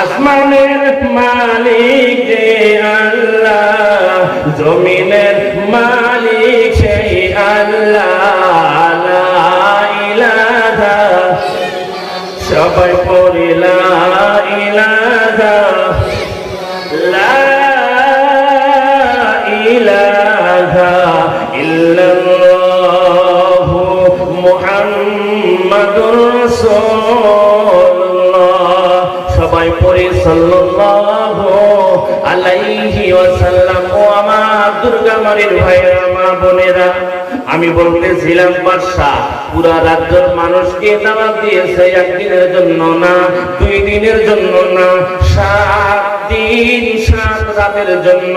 আসমানের মালিক যে আল্লাহ জমিনের মালিক সেই আল্লাহ। সবাই পড়িলা ইলাহা। আমি বলতেছিলাম বাদশাহ পুরা রাজ্যের মানুষকে দাওয়াত দিয়েছে একদিনের জন্য না, দুই দিনের জন্য না, সাত দিন, সাত রাতের জন্য।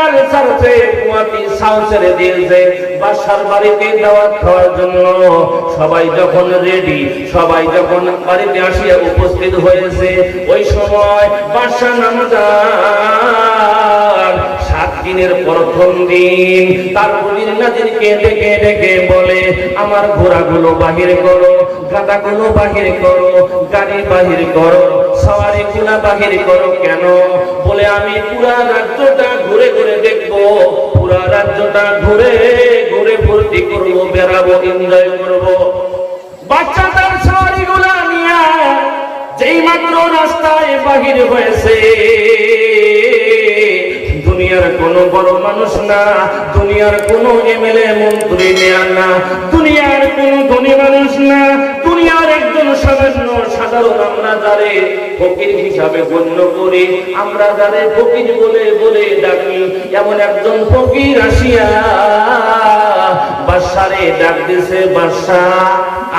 জাল ছাড়ছে, কুয়াতি সাউ দিয়েছে বাদশার বাড়িতে দাওয়াত খাওয়ার জন্য। সবাই যখন রেডি সবাই যখন বাড়িতে আসিয়া উপস্থিত হয়েছে, ওই সময় নামদার সাত দিনের প্রথম দিন, তার প্রবীর নাজিরকে ডেকে ডেকে বলে, আমার ঘোড়াগুলো বাহির করো, গাদাগুলো বাহির করো, গাড়ি বাহির করো। সওয়ারি গুলা বাহির করো কেন? বলে আমি পুরা রাজ্যটা ঘুরে ঘুরে দেখব। পুরা রাজ্যটা ঘুরে ঘুরে ফুর্তি করব, বেড়াবো এনজয় করব। বাচ্চা তার সওয়ারি গুলা নিয়ে যেই মাত্র রাস্তায় বাহির হয়েছে, দুনিয়ার কোন বড় মানুষ না, দুনিয়ার কোন এমএলএ মন্ত্রী নেয়া না, দুনিয়ার কোন ধনী মানুষ না একজন সামান্য সাধারণ আমরা যারে ফকির হিসাবে গণ্য করি, আমরা যারে ফকির বলে বলে ডাকি। এমন একজন ফকির আসিয়া বাদশারে ডাক দিছে বাদশাহ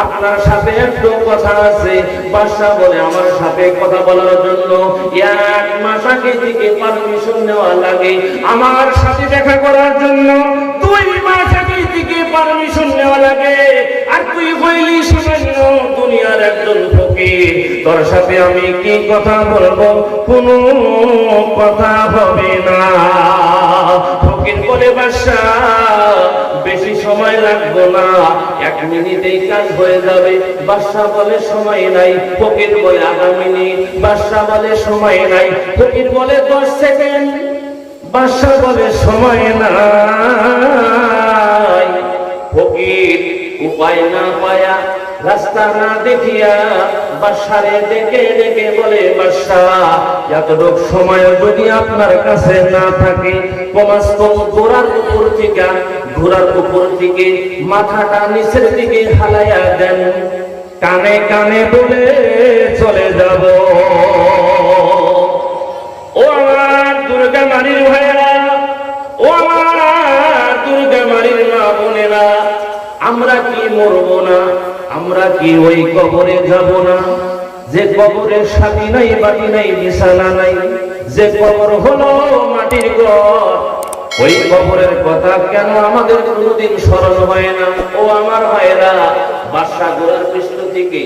আপনার সাথে একটু কথা আছে। বাদশাহ বলে, আমার সাথে কথা বলার জন্য এক মাস আগে থেকে পারমিশন নেওয়া লাগে। আমার সাথে দেখা করার জন্য দুই মাস আগে থেকে পারমিশন নেওয়া লাগে। আর তুই দুনিয়ার একজন ফকির। তোর সাথে আমি কি কথা বলব? কোনো কথা হবে না। ফকির বলে বাদশাহ বেশি সময় লাগবে না। এক মিনিটেই কাজ হয়ে যাবে। বাদশাহ বলে, সময় নাই। ফকির বলে, আধা মিনিট। বাদশাহ বলে, সময় নাই। ফকির বলে, দশ সেকেন্ড। বাদশাহ বলে, সময় নাই। ফকির উপায় না পায়া রাস্তা না দেখিয়া বাসারে ডেকে ডেকে বলে, বাসা, এতটুক সময় যদি আপনার কাছে না থাকে, কমাস কম ঘোড়ার উপর থেকে, ঘোড়ার উপর থেকে, মাথাটা নিচের দিকে হালাইয়া দেন। কানে কানে বলে, চলে যাব। ও আমার দুর্গা মারির ভাইয়েরা, ও আমার দুর্গা মারির মা বোনেরা, আমরা কি মরবো না? আমরা কি ওই কবরে যাব না? যে কবরের সাথী নাই, বাড়ি নাই, বিছানা নাই, যে কবর হলো মাটির ঘর, ওই কবরের কথা কেন আমাদের কোনোদিন স্মরণ হয় না? ও আমার ভাইরা বাসা গোড়ার কৃষ্ণ থেকে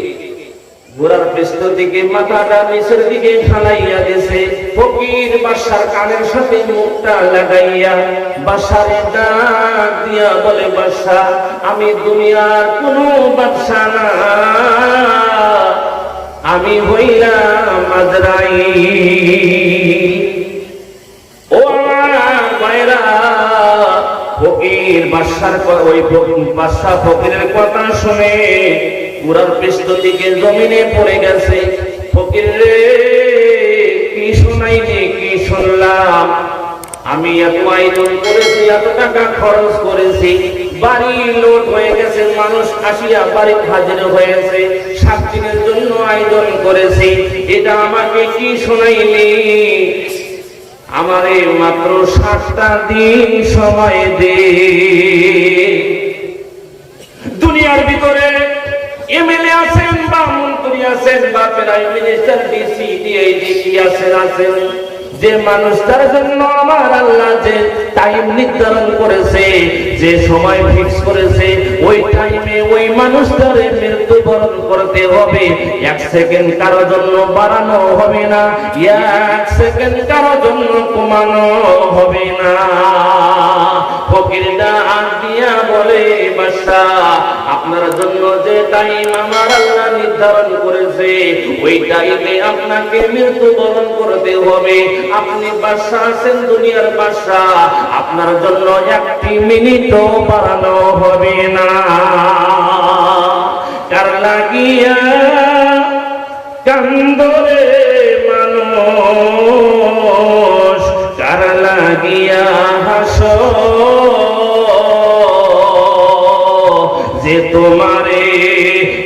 ঘোড়ার পৃষ্ঠ দিকে মাথাটা নিচের দিকে ঢালাইয়া দিছে ফকির বাসার কানের সাথে মুখটা লাগাইয়া বাসারে ডাক দিয়া বলে, বাসা, আমি দুনিয়ার কোন বাদশা না। আমি হইলাম আজরাই ও ভাইরা ফকির বাসার ওই বাদশা ফকিরের কথা শুনে পুরার পৃষ্ঠ থেকে জমিনে পড়ে গেছে। ফকির রে, কি শোনাইনি কি শুনলাম? আমি এত আয়োজন করেছি, এত টাকা খরচ করেছি। বাড়ি লোড হয়ে গেছে, মানুষ আসিয়া বাড়ি হাজির হয়েছে সাত দিনের জন্য আয়োজন করেছি। এটা আমাকে কি শোনাইনি আমারে মাত্র সাতটা দিন সময় দে। দুনিয়ার ভিতরে এমএলএ আছেন বা মন্ত্রী আছেন বা প্রাইম মিনিস্টার ডিসি ডিআইজি কি আছেন আছেন। যে মানুষটার জন্য আমার আল্লাহ যে টাইম নির্ধারণ করেছে, যে সময় ফিক্স করেছে, ওই টাইমে ওই মানুষটার মৃত্যুবরণ করতে হবে। এক সেকেন্ড কারও জন্য বাড়ানো হবে না এক সেকেন্ড কারও জন্য কমানো হবে না। ফকির আপনার জন্য যে টাইম আমার আল্লাহ নির্ধারণ করেছে, ওই টাইমে আপনাকে মৃত্যুবরণ করতে হবে। আপনি বাসা আছেন দুনিয়ার বাসা আপনার জন্য একটি মিনিটও বাড়ানো হবে না। কার লাগিয়া কান্দরে মানুষ, কার লাগিয়া হাস যে তোমারে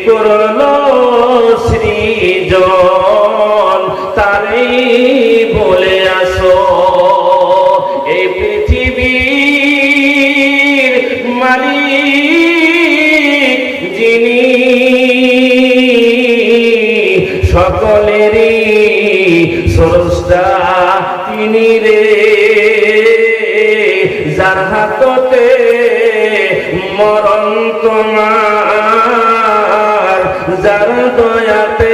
করল সৃজন, তারে বলে আসো এই পৃথিবীর মালিক যিনি সকলেরই স্রষ্টা, তিনি রে। যার হাততে মরণ তোমার যার দয়াতে